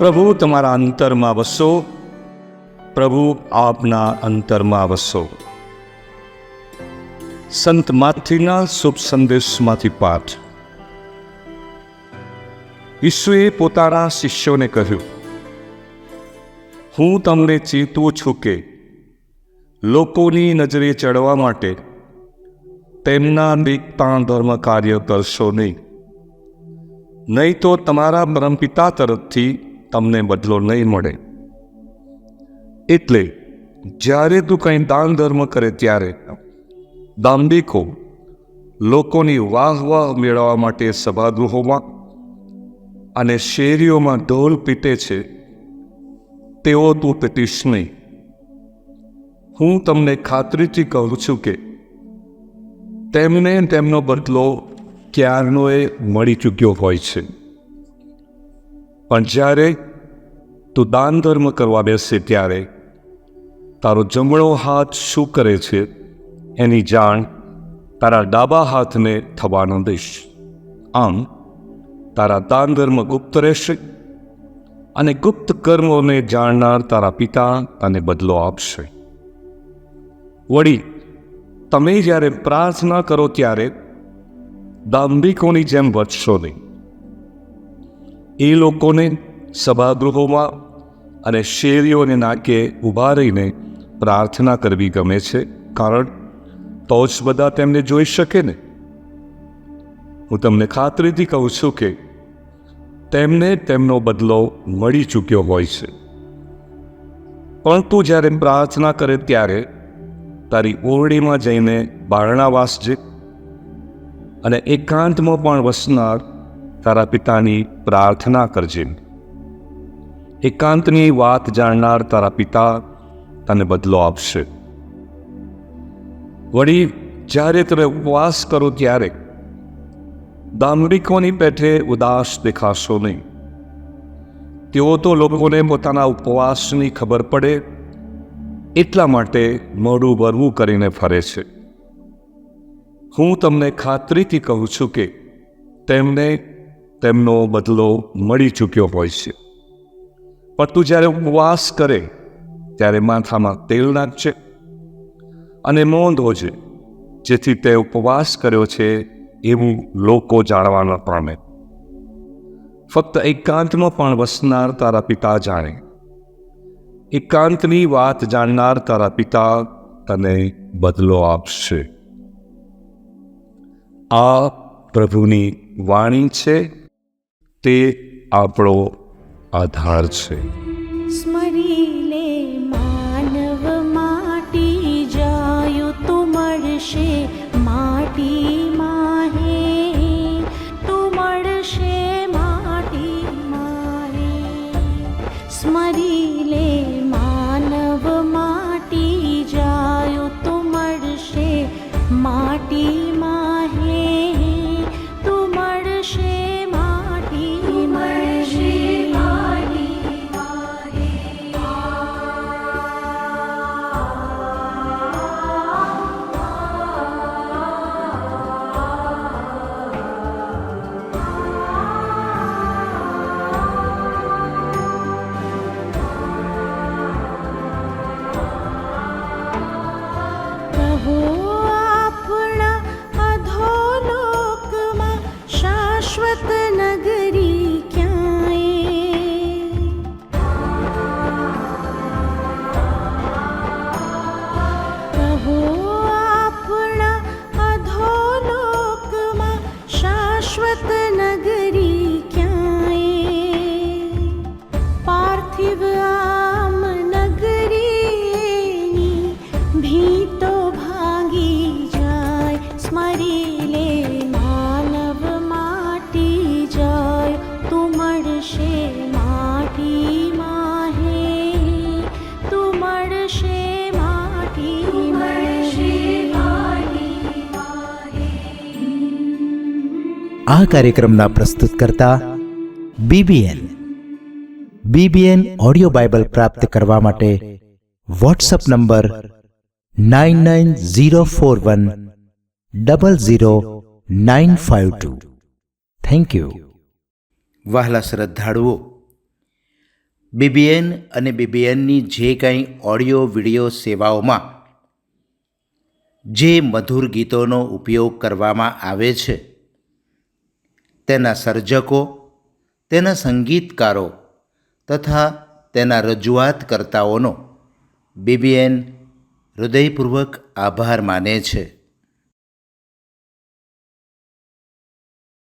પ્રભુ, તમારા અંતરમાં વસો. પ્રભુ, આપના અંતરમાં વસો. સંત માથીના શુભ સંદેશમાંથી પાઠ. ઈસુએ પોતાના શિષ્યોને કહ્યું, હું તમને ચેતવું છું કે લોકોની નજરે ચડવા માટે તેમના દીકતા ધર્મ કાર્ય કરશો નહીં. નહીં તો તમારા પરમપિતા તરફથી તમને બદલો નહીં મળે. એટલે જ્યારે તું કંઈ દાન ધર્મ કરે ત્યારે દાંભિકો લોકોની વાહ વાહ મેળવવા માટે સભાગૃહોમાં અને શેરીઓમાં ઢોલ પીટે છે, તેઓ તું પીટીશ નહીં. હું તમને ખાતરીથી કહું છું કે તેમને તેમનો બદલો ક્યારનો એ મળી ચૂક્યો હોય છે. પણ જ્યારે તું દાન ધર્મ કરવા બેસે ત્યારે તારો જમણો હાથ શું કરે છે એની જાણ તારા ડાબા હાથને થવાનો દઈશ આમ તારા દાન ધર્મ ગુપ્ત રહેશે અને ગુપ્ત કર્મોને જાણનાર તારા પિતા તને બદલો આપશે. વળી તમે જ્યારે પ્રાર્થના કરો ત્યારે દાંભિકોની જેમ વધશો નહીં. એ લોકોને સભાગૃહોમાં અને શેરીઓને નાકે ઊભા રહીને પ્રાર્થના કરવી ગમે છે. કારણ તો જ બધા તેમને જોઈ શકે ને. હું તમને ખાતરીથી કહું છું કે તેમને તેમનો બદલો મળી ચૂક્યો હોય છે. પણ તું જ્યારે પ્રાર્થના કરે ત્યારે તારી ઓરડીમાં જઈને બારણા વાસજે અને એકાંતમાં પણ વસનાર તારા પિતાની પ્રાર્થના કરજે. એકાંતની વાત જાણનાર તારા પિતા તને બદલો આપશે. વળી જ્યારે તમે ઉપવાસ કરો ત્યારે દામરિકોની પેઠે ઉદાસ દેખાશો નહીં. તેઓ તો લોકોને પોતાના ઉપવાસની ખબર પડે, એટલા માટે મોડું ભરવું કરીને ફરે છે. હું તમને ખાતરીથી કહું છું કે તેમને તેમનો બદલો મળી ચૂક્યો હોય છે. પણ તું જ્યારે ઉપવાસ કરે, ત્યારે માથામાં તેલ નાખજે અને છે, જેથી તે ઉપવાસ કર્યો છે એવું લોકો જાણવા ન પામે ફક્ત એકાંતમાં પણ વસનાર તારા પિતા જાણે. એકાંતની વાત જાણનાર તારા પિતા તને બદલો આપશે. આ પ્રભુની વાણી છે, તે આપણો આધાર છે. સ્મરી લે માનવ માટી જાયો તો મળશે માટી માહે તું મળશે માટી મારે સ્મરી લે માનવ માટી જાયો તો મળશે, માટીમાં હે આ કાર્યક્રમના પ્રસ્તુતકર્તા બીબીએન બીબીએન ઓડિયો બાઇબલ પ્રાપ્ત કરવા માટે WhatsApp number nine nine zero four one double zero nine five two thank you વહાલા શ્રદ્ધાળુઓ બીબીએન અને બીબીએનની જે કંઈ ઓડિયો વિડિયો સેવાઓમાં જે મધુર ગીતોનો ઉપયોગ કરવામાં આવે છે તેના સર્જકો તેના સંગીતકારો તથા તેના રજૂઆતકર્તાઓનો બીબીએન હૃદયપૂર્વક આભાર માને છે.